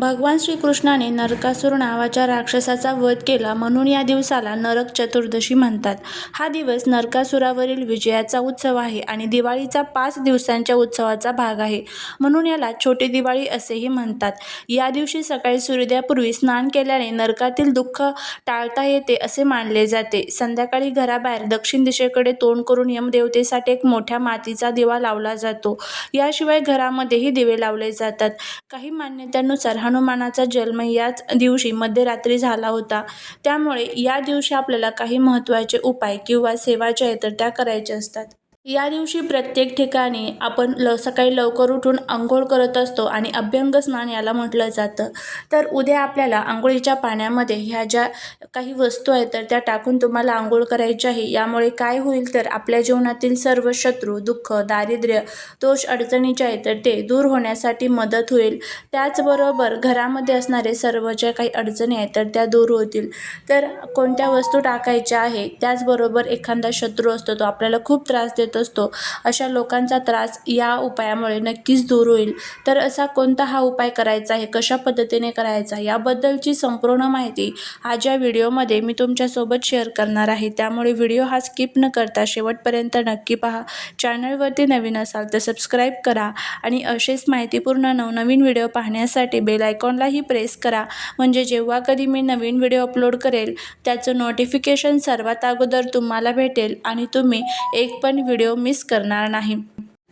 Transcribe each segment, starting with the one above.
भगवान श्रीकृष्णाने नरकासूर नावाच्या राक्षसाचा वध केला म्हणून या दिवसाला नरक चतुर्दशी म्हणतात. हा दिवस नरकासुरावरील विजयाचा उत्सव आहे आणि दिवाळीचा पाच दिवसांच्या उत्सवाचा भाग आहे म्हणून याला छोटी दिवाळी असेही म्हणतात. या दिवशी सकाळी सूर्योदयापूर्वी स्नान केल्याने नरकातील दुःख टाळता येते असे मानले जाते. संध्याकाळी घराबाहेर दक्षिण दिशेकडे तोंड करून यमदेवतेसाठी एक मोठ्या मातीचा दिवा लावला जातो. याशिवाय घरामध्येही दिवे लावले जातात. काही मान्यतांनुसार हनुमानाचा जन्म याच दिवशी मध्यरात्री झाला होता. त्यामुळे या दिवशी आपल्याला काही महत्त्वाचे उपाय किंवा सेवा ज्या आहेत तर त्या करायच्या असतात. या दिवशी प्रत्येक ठिकाणी आपण ल सकाळी लवकर उठून आंघोळ करत असतो आणि अभ्यंग स्नान याला म्हटलं जातं. तर उद्या आपल्याला आंघोळीच्या पाण्यामध्ये ह्या ज्या काही वस्तू आहेत तर त्या टाकून तुम्हाला आंघोळ करायची आहे. यामुळे काय होईल तर आपल्या जीवनातील सर्व शत्रू दुःख दारिद्र्य दोष अडचणी जे आहेत तर ते दूर होण्यासाठी मदत होईल. त्याचबरोबर घरामध्ये असणारे सर्व ज्या काही अडचणी आहेत तर त्या दूर होतील. तर कोणत्या वस्तू टाकायच्या आहे त्याचबरोबर एखादा शत्रू असतो तो आपल्याला खूप त्रास देतो. असतो. अशा लोकांचा त्रास या उपायामुळे नक्कीच दूर होईल. तर असा कोणता हा उपाय करायचा आहे? कशा पद्धतीने करायचा? याबद्दलची संपूर्ण माहिती आज या व्हिडिओमध्ये मी तुमच्यासोबत शेअर करणार आहे. त्यामुळे व्हिडिओ हा स्किप न करता शेवटपर्यंत नक्की पहा. चॅनलवरती नवीन असाल तर सबस्क्राईब करा आणि असेच माहितीपूर्ण नवनवीन व्हिडिओ पाहण्यासाठी बेल आयकॉनलाही प्रेस करा. म्हणजे जेव्हा कधी मी नवीन व्हिडिओ अपलोड करेल त्याचं नोटिफिकेशन सर्वात अगोदर तुम्हाला भेटेल आणि तुम्ही एक पण व्हिडिओ मिस करणार नाही.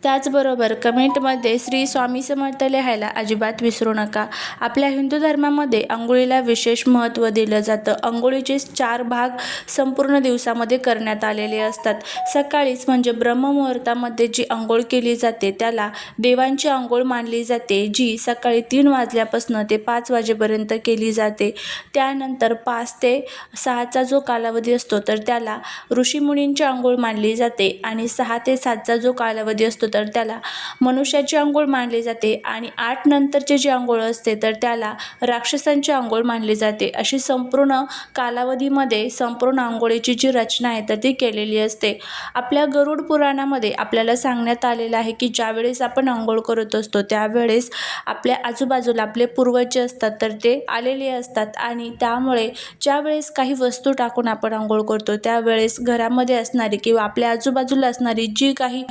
त्याचबरोबर कमेंटमध्ये श्री स्वामी समर्थ लिहायला अजिबात विसरू नका. आपल्या हिंदू धर्मामध्ये आंघोळीला विशेष महत्त्व दिलं जातं. आंघोळीचे चार भाग संपूर्ण दिवसामध्ये करण्यात आलेले असतात. सकाळीच म्हणजे ब्रह्ममुहूर्तामध्ये जी आंघोळ केली जाते त्याला देवांची आंघोळ मानली जाते जी सकाळी तीन वाजल्यापासून ते पाच वाजेपर्यंत केली जाते. त्यानंतर पाच ते सहाचा जो कालावधी असतो तर त्याला ऋषीमुनींची आंघोळ मानली जाते आणि सहा ते सातचा जो कालावधी असतो तर त्याला मनुष्याची आंघोळ मानली जाते आणि आठ नंतरचे जे आंघोळ असते तर त्याला राक्षसांची आंघोळ मानली जाते. अशी संपूर्ण कालावधीमध्ये संपूर्ण आंघोळीची जी रचना आहे तर ती केलेली असते. आपल्या गरुड पुराणामध्ये आपल्याला सांगण्यात आलेलं आहे की ज्यावेळेस आपण आंघोळ करत असतो त्यावेळेस आपल्या आजूबाजूला आपले पूर्वज जे असतात तर ते आलेले असतात आणि त्यामुळे ज्यावेळेस काही वस्तू टाकून आपण आंघोळ करतो त्यावेळेस घरामध्ये असणारी किंवा आपल्या आजूबाजूला असणारी जी काही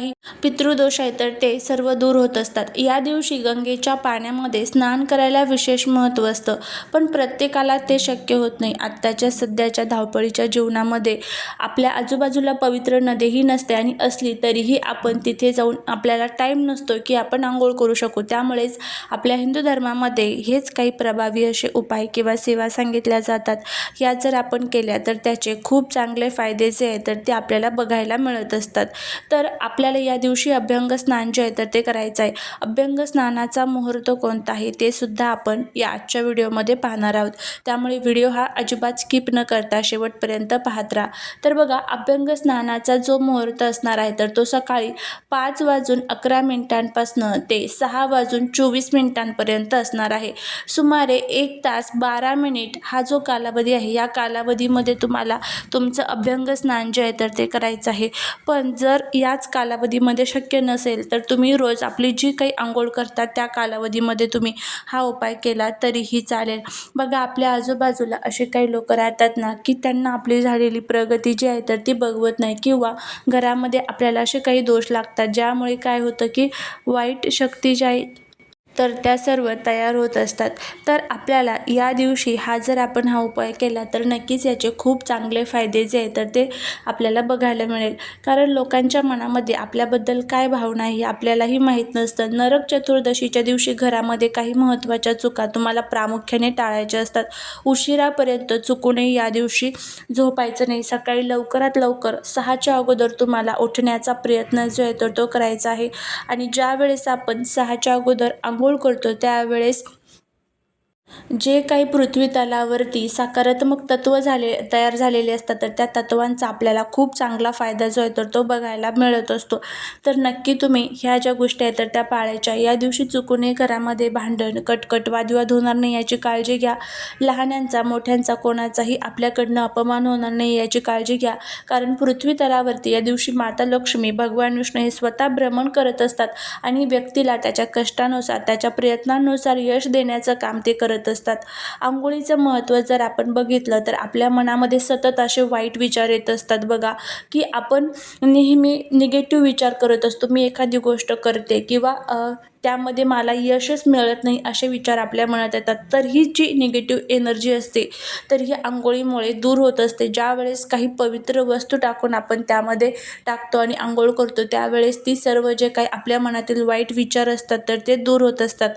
पितृदोष आहे तर ते सर्व दूर होत असतात. या दिवशी गंगेच्या पाण्यामध्ये स्नान करायला विशेष महत्त्व असतं. पण प्रत्येकाला ते शक्य होत नाही. आत्ताच्या सध्याच्या धावपळीच्या जीवनामध्ये आपल्या आजूबाजूला पवित्र नदीही नसते आणि असली तरीही आपण तिथे जाऊन आपल्याला टाईम नसतो की आपण आंघोळ करू शकू. त्यामुळेच आपल्या हिंदू धर्मामध्ये हेच काही प्रभावी असे उपाय किंवा सेवा सांगितल्या जातात. या जर आपण केल्या तर त्याचे खूप चांगले फायदे जे आहेत तर ते आपल्याला बघायला मिळत असतात. तर आपल्याला या दिवशी अभ्यास स्नान जे आहे तर ते करायचं आहे. अभ्यंग स्नानाचा मुहूर्त कोणता आहे ते सुद्धा आपण या आजच्या व्हिडिओमध्ये पाहणार आहोत. त्यामुळे व्हिडिओ हा अजिबात स्किप न करता शेवटपर्यंत पाहत राहा. तर बघा अभ्यंग स्नानाचा जो मुहूर्त असणार आहे तर तो सकाळी पाच वाजून अकरा मिनिटांपासनं ते सहा वाजून चोवीस मिनिटांपर्यंत असणार आहे. सुमारे एक तास बारा मिनिट हा जो कालावधी आहे या कालावधीमध्ये तुम्हाला तुमचं अभ्यंग स्नान जे आहे तर ते करायचं आहे. पण जर याच कालावधीमध्ये शक्य नसेल तर तुम्ही रोज आपली जी काही आंघोळ करता त्या कालावधीमध्ये तुम्ही हा उपाय केला तरीही चालेल. बघा आपल्या आजूबाजूला असे काही लोक राहतात ना की त्यांना आपली झालेली प्रगती जी आहे तर ती बघवत नाही. किंवा घरामध्ये आपल्याला असे काही दोष लागतात ज्यामुळे काय होतं की वाईट शक्ती ज्या आहे तर त्या सर्व तयार होत असतात. तर आपल्याला या दिवशी हा जर आपण हा उपाय केला तर नक्कीच याचे खूप चांगले फायदे जे आहे तर ते आपल्याला बघायला मिळेल. कारण लोकांच्या मनामध्ये आपल्याबद्दल काय भावना आहे हे आपल्यालाही माहीत नसतं. नरक चतुर्दशीच्या दिवशी घरामध्ये काही महत्त्वाच्या चुका तुम्हाला प्रामुख्याने टाळायच्या असतात. उशिरापर्यंत चुकूनही या दिवशी झोपायचं नाही. सकाळी लवकरात लवकर सहाच्या अगोदर तुम्हाला उठण्याचा प्रयत्न जो आहे तर तो करायचा आहे. आणि ज्या वेळेस आपण सहाच्या अगोदर आंघोळ करतो त्यावेळेस जे काही पृथ्वी तलावरती सकारात्मक तत्व झाले तयार झालेले असतात तर त्या तत्वांचा आपल्याला खूप चांगला फायदा जो आहे तर तो बघायला मिळत असतो. तर नक्की तुम्ही ह्या ज्या गोष्टी आहेत तर त्या पाळायच्या. या दिवशी चुकूनही घरामध्ये भांडण कटकट वादविवाद होणार नाही याची काळजी घ्या. लहानांचा मोठ्यांचा कोणाचाही आपल्याकडनं अपमान होणार नाही याची काळजी घ्या. कारण पृथ्वी तलावरती या दिवशी माता लक्ष्मी भगवान विष्णू हे स्वतः भ्रमण करत असतात आणि व्यक्तीला त्याच्या कष्टानुसार त्याच्या प्रयत्नांनुसार यश देण्याचं काम ते करत असतात. आंघोळीचं महत्त्व जर आपण बघितलं तर आपल्या मनामध्ये सतत असे वाईट विचार येत असतात बघा की आपण नेहमी निगेटिव्ह विचार करत असतो. मी एखादी गोष्ट करते किंवा त्यामध्ये मला यशच मिळत नाही असे विचार आपल्या मनात येतात तर ही जी निगेटिव्ह एनर्जी असते तर ही आंघोळीमुळे दूर होत असते. ज्यावेळेस काही पवित्र वस्तू टाकून आपण त्यामध्ये टाकतो आणि आंघोळ करतो त्यावेळेस ती सर्व जे काही आपल्या मनातील वाईट विचार असतात तर ते दूर होत असतात.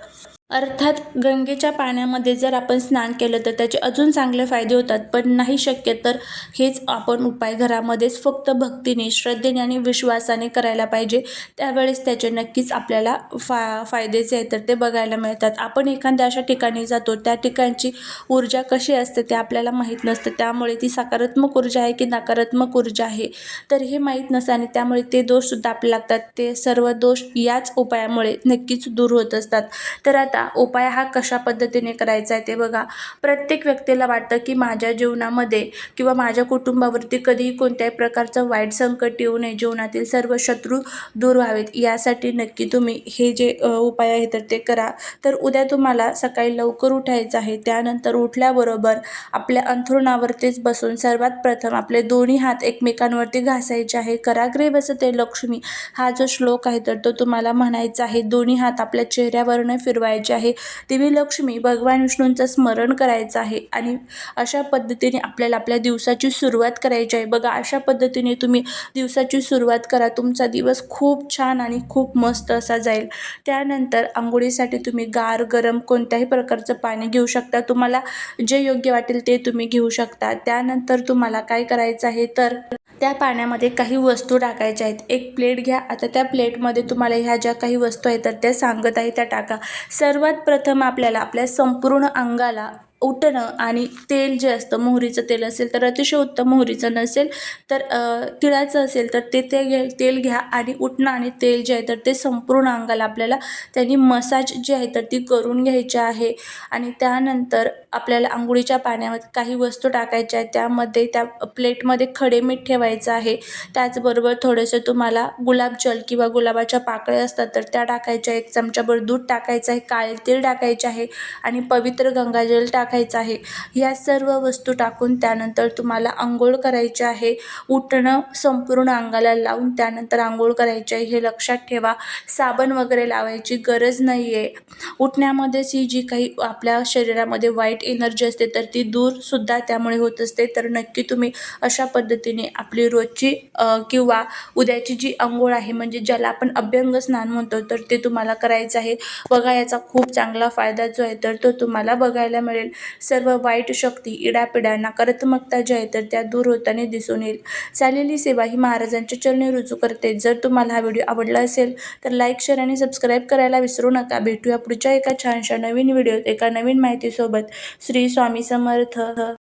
अर्थात गंगेच्या पाण्यामध्ये जर आपण स्नान केलं तर त्याचे अजून चांगले फायदे होतात पण नाही शक्य तर हेच आपण उपाय घरामध्येच फक्त भक्तीने श्रद्धेने आणि विश्वासाने करायला पाहिजे. त्यावेळेस त्याचे नक्कीच आपल्याला फा फायदेचे आहेत तर ते बघायला मिळतात. आपण एखाद्या अशा ठिकाणी जातो त्या ठिकाणची ऊर्जा कशी असते ते आपल्याला माहीत नसतं त्यामुळे ती सकारात्मक ऊर्जा आहे की नकारात्मक ऊर्जा आहे तर हे माहीत नसतं आणि त्यामुळे ते दोषसुद्धा आपल्याला लागतात. ते सर्व दोष याच उपायामुळे नक्कीच दूर होत असतात. तर आता उपाय हा कशा पद्धतीने करायचा आहे ते बघा. प्रत्येक व्यक्तीला वाटतं की माझ्या जीवनामध्ये किंवा माझ्या कुटुंबावरती कधीही कोणत्याही प्रकारचं वाईट संकट येऊ नये जीवनातील सर्व शत्रू दूर व्हावेत. यासाठी नक्की तुम्ही हे जे उपाय आहे तर ते करा. तर उद्या तुम्हाला सकाळी लवकर उठायचं आहे. त्यानंतर उठल्याबरोबर आपल्या अंथरुणावरतीच बसून सर्वात प्रथम आपले दोन्ही हात एकमेकांवरती घासायचे आहे. कराग्रे बसते लक्ष्मी हा जो श्लोक आहे तर तो तुम्हाला म्हणायचा आहे. दोन्ही हात आपल्या चेहऱ्यावरनं फिरवायचे आहे. देवी लक्ष्मी भगवान विष्णूंचं स्मरण करायचं आहे. आणि अशा पद्धतीने आपल्याला आपल्या दिवसाची सुरुवात करायची आहे. बघा अशा पद्धतीने तुम्ही दिवसाची सुरुवात करा. तुमचा दिवस खूप छान आणि खूप मस्त असा जाईल. त्यानंतर आंघोळीसाठी तुम्ही गार गरम कोणत्याही प्रकारचं पाणी घेऊ शकता. तुम्हाला जे योग्य वाटेल ते तुम्ही घेऊ शकता. त्यानंतर तुम्हाला काय करायचं आहे? तर त्या पाण्यामध्ये काही वस्तू टाकायच्या आहेत. एक प्लेट घ्या. आता त्या प्लेटमध्ये तुम्हाला ह्या ज्या काही वस्तू आहेत तर त्या सांगत आहे त्या टाका. सर्वात प्रथम आपल्याला आपल्या संपूर्ण अंगाला उठणं आणि तेल जे असतं मोहरीचं तेल असेल तर अतिशय उत्तम मोहरीचं नसेल तर तिळाचं असेल तर ते ते घ्या तेल घ्या आणि उठणं आणि तेल जे आहे तर ते संपूर्ण अंगाला आपल्याला त्यांनी मसाज जी आहे तर ती करून घ्यायची आहे. आणि त्यानंतर आपल्याला आंघोळीच्या पाण्यामध्ये काही वस्तू टाकायच्या आहेत त्यामध्ये त्या प्लेटमध्ये खडे मीठ ठेवायचं आहे. त्याचबरोबर थोडंसं तुम्हाला गुलाबजल किंवा गुलाबाच्या पाकळ्या असतात तर त्या टाकायच्या एक चमचाभर दूध टाकायचं आहे काळे तीळ टाकायचे आहे आणि पवित्र गंगाजल टाक टाकायचं आहे. या सर्व वस्तू टाकून त्यानंतर तुम्हाला आंघोळ करायची आहे. उठणं संपूर्ण अंगाला लावून त्यानंतर आंघोळ करायची आहे. हे लक्षात ठेवा. साबण वगैरे लावायची गरज नाही आहे उठण्यामध्येच ही जी काही आपल्या शरीरामध्ये वाईट एनर्जी असते तर ती दूरसुद्धा त्यामुळे होत असते. तर नक्की तुम्ही अशा पद्धतीने आपली रोजची किंवा उद्याची जी आंघोळ आहे म्हणजे ज्याला आपण अभ्यंग स्नान म्हणतो तर ते तुम्हाला करायचं आहे. बघा याचा खूप चांगला फायदा जो आहे तर तो तुम्हाला बघायला मिळेल. सर्व वाईट शक्ती इडापिडा नकारात्मकता जी आहे तर त्या दूर होताना दिसून येईल. चाललेली सेवा ही महाराजांच्या चरणी रुजू करते. जर तुम्हाला हा व्हिडिओ आवडला असेल तर लाईक शेअर आणि सबस्क्राईब करायला विसरू नका. भेटूया पुढच्या एका छानशा नवीन व्हिडिओत एका नवीन माहितीसोबत. श्री स्वामी समर्थ.